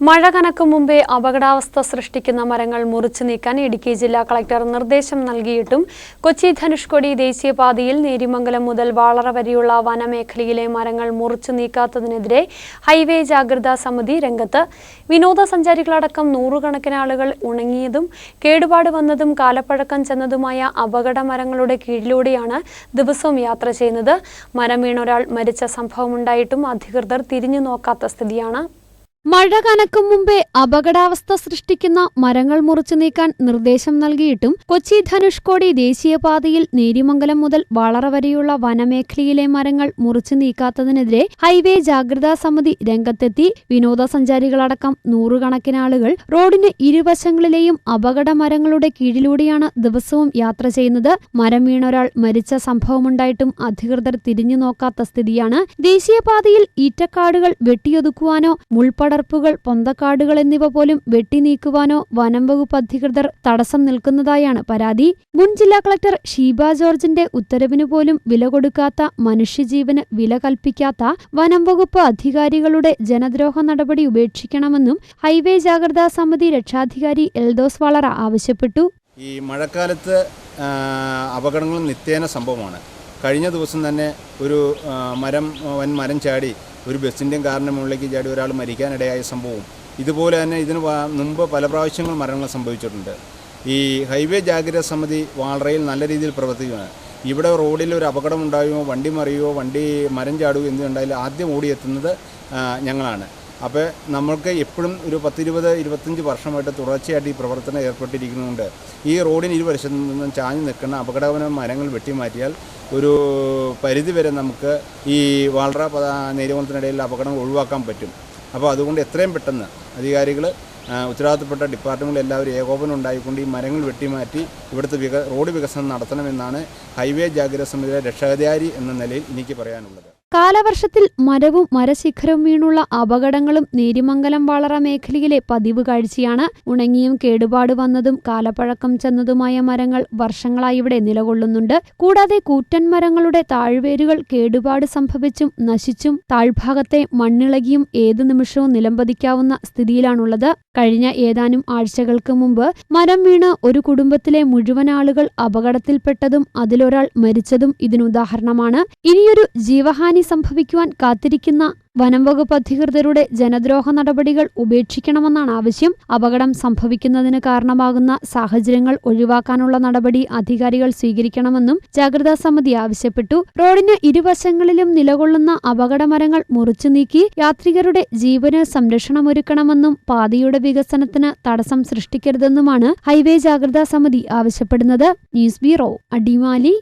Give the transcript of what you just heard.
മഴ കനക്കും മുമ്പേ അപകടാവസ്ഥ സൃഷ്ടിക്കുന്ന മരങ്ങൾ മുറിച്ചു നീക്കാൻ ഇടുക്കി ജില്ലാ കളക്ടർ നിർദ്ദേശം നൽകിയിട്ടും കൊച്ചി ധനുഷ്കൊടി ദേശീയപാതയിൽ നേരിമംഗലം മുതൽ വാളറ വരെയുള്ള വനമേഖലയിലെ മരങ്ങൾ മുറിച്ചു നീക്കാത്തതിനെതിരെ ഹൈവേ ജാഗ്രതാ സമിതി രംഗത്ത് വിനോദസഞ്ചാരികളടക്കം നൂറുകണക്കിന് ആളുകൾ ഉണങ്ങിയതും കേടുപാട് വന്നതും കാലപ്പഴക്കം ചെന്നതുമായ അപകട മരങ്ങളുടെ കീഴിലൂടെയാണ് ദിവസവും യാത്ര ചെയ്യുന്നത്. മരം വീണൊരാൾ മരിച്ച സംഭവമുണ്ടായിട്ടും അധികൃതർ തിരിഞ്ഞു നോക്കാത്ത സ്ഥിതിയാണ് മഴ കനക്കും മുമ്പേ അപകടാവസ്ഥ സൃഷ്ടിക്കുന്ന മരങ്ങൾ മുറിച്ചു നീക്കാൻ നിർദ്ദേശം നൽകിയിട്ടും കൊച്ചി ധനുഷ്കോടി ദേശീയപാതയിൽ നേരിമംഗലം മുതൽ വളറ വരെയുള്ള വനമേഖലയിലെ മരങ്ങൾ മുറിച്ചു നീക്കാത്തതിനെതിരെ ഹൈവേ ജാഗ്രതാ സമിതി രംഗത്തെത്തി. വിനോദസഞ്ചാരികളടക്കം നൂറുകണക്കിന് ആളുകൾ റോഡിന് ഇരുവശങ്ങളിലെയും അപകട മരങ്ങളുടെ കീഴിലൂടെയാണ് ദിവസവും യാത്ര ചെയ്യുന്നത്. മരം വീണൊരാൾ മരിച്ച സംഭവമുണ്ടായിട്ടും അധികൃതർ തിരിഞ്ഞു നോക്കാത്ത സ്ഥിതിയാണ്. ദേശീയപാതയിൽ ഈറ്റക്കാടുകൾ വെട്ടിയൊതുക്കുവാനോ മുൾപടർപ്പുകൾ പൊന്തക്കാടുകൾ എന്നിവ പോലും വെട്ടിനീക്കുവാനോ വനം വകുപ്പ് അധികൃതർ തടസ്സം നിൽക്കുന്നതായാണ് പരാതി. മുൻ ജില്ലാ കളക്ടർ ഷീബ ജോർജിന്റെ ഉത്തരവിനു പോലും വില കൊടുക്കാത്ത മനുഷ്യജീവന് വില കൽപ്പിക്കാത്ത വനം വകുപ്പ് അധികാരികളുടെ ജനദ്രോഹ നടപടി ഉപേക്ഷിക്കണമെന്നും ഹൈവേ ജാഗ്രതാ സമിതി രക്ഷാധികാരി എൽദോസ് വളറ ആവശ്യപ്പെട്ടു. ഈ മഴക്കാലത്ത് അപകടങ്ങൾ നിത്യേന സംഭവമാണ്. കഴിഞ്ഞ ദിവസം തന്നെ ഒരു മരം വൻ മരം ചാടി ഒരു ബസ്സിന്റെയും കാറിന്റെ മുകളിലേക്ക് ചാടി ഒരാൾ മരിക്കാനിടയായ സംഭവം ഇതുപോലെ തന്നെ ഇതിന് മുമ്പ് പല പ്രാവശ്യങ്ങൾ മരണങ്ങൾ സംഭവിച്ചിട്ടുണ്ട്. ഈ ഹൈവേ ജാഗ്രത സമിതി വാളറയിൽ നല്ല രീതിയിൽ പ്രവർത്തിക്കുകയാണ്. ഇവിടെ റോഡിൽ ഒരു അപകടം ഉണ്ടാകുമോ വണ്ടി മറിയുമോ വണ്ടി മരം ചാടുകയോ എന്തുണ്ടായാലും ആദ്യം ഓടിയെത്തുന്നത് ഞങ്ങളാണ്. അപ്പോൾ നമ്മൾക്ക് എപ്പോഴും ഒരു പത്തിരുപത് ഇരുപത്തഞ്ച് വർഷമായിട്ട് തുടർച്ചയായിട്ട് ഈ പ്രവർത്തനം ഏർപ്പെട്ടിരിക്കുന്നുണ്ട്. ഈ റോഡിന് ഇരുവശത്തു നിന്നും ചാഞ്ഞു നിൽക്കുന്ന അപകടകരമായ മരങ്ങൾ വെട്ടിമാറ്റിയാൽ ഒരു പരിധിവരെ നമുക്ക് ഈ വാളറ നേരിമണത്തിനിടയിൽ അപകടങ്ങൾ ഒഴിവാക്കാൻ പറ്റും. അപ്പോൾ അതുകൊണ്ട് എത്രയും പെട്ടെന്ന് അധികാരികൾ ഉത്തരവാദിത്തപ്പെട്ട ഡിപ്പാർട്ട്മെന്റ് എല്ലാവരും ഏകോപനം ഉണ്ടായിക്കൊണ്ട് ഈ മരങ്ങൾ വെട്ടിമാറ്റി ഇവിടുത്തെ വിക റോഡ് വികസനം നടത്തണമെന്നാണ് ഹൈവേ ജാഗ്രത സമിതിയുടെ രക്ഷാധികാരി എന്ന നിലയിൽ എനിക്ക് പറയാനുള്ളത്. കാലവർഷത്തിൽ മരവും മരശിഖരവും വീണുള്ള അപകടങ്ങളും നേരിമംഗലം വളറ മേഖലയിലെ പതിവ് കാഴ്ചയാണ്. ഉണങ്ങിയും കേടുപാട് വന്നതും കാലപ്പഴക്കം ചെന്നതുമായ മരങ്ങൾ വർഷങ്ങളായി ഇവിടെ നിലകൊള്ളുന്നുണ്ട്. കൂടാതെ കൂറ്റൻ മരങ്ങളുടെ താഴ്വേരുകൾ കേടുപാട് സംഭവിച്ചും നശിച്ചും താഴ്ഭാഗത്തെ മണ്ണിളകിയും ഏതു നിമിഷവും നിലംപതിക്കാവുന്ന സ്ഥിതിയിലാണുള്ളത്. കഴിഞ്ഞ ഏതാനും ആഴ്ചകൾക്ക് മുമ്പ് മരം വീണ് ഒരു കുടുംബത്തിലെ മുഴുവൻ ആളുകൾ അപകടത്തിൽപ്പെട്ടതും അതിലൊരാൾ മരിച്ചതും ഇതിനുദാഹരണമാണ് ഇനിയൊരു ജീവഹാനി സംഭവിക്കുവാൻ കാത്തിരിക്കുന്ന വനം വകുപ്പ് അധികൃതരുടെ ജനദ്രോഹ നടപടികൾ ഉപേക്ഷിക്കണമെന്നാണ് ആവശ്യം. അപകടം സംഭവിക്കുന്നതിന് കാരണമാകുന്ന സാഹചര്യങ്ങൾ ഒഴിവാക്കാനുള്ള നടപടി അധികാരികൾ സ്വീകരിക്കണമെന്നും ജാഗ്രതാ സമിതി ആവശ്യപ്പെട്ടു. റോഡിന് ഇരുവശങ്ങളിലും നിലകൊള്ളുന്ന അപകടമരങ്ങൾ മുറിച്ചു നീക്കി യാത്രികരുടെ ജീവന് സംരക്ഷണമൊരുക്കണമെന്നും പാതയുടെ വികസനത്തിന് തടസ്സം സൃഷ്ടിക്കരുതെന്നുമാണ് ഹൈവേ ജാഗ്രതാ സമിതി ആവശ്യപ്പെടുന്നത്. News bureau Adimali.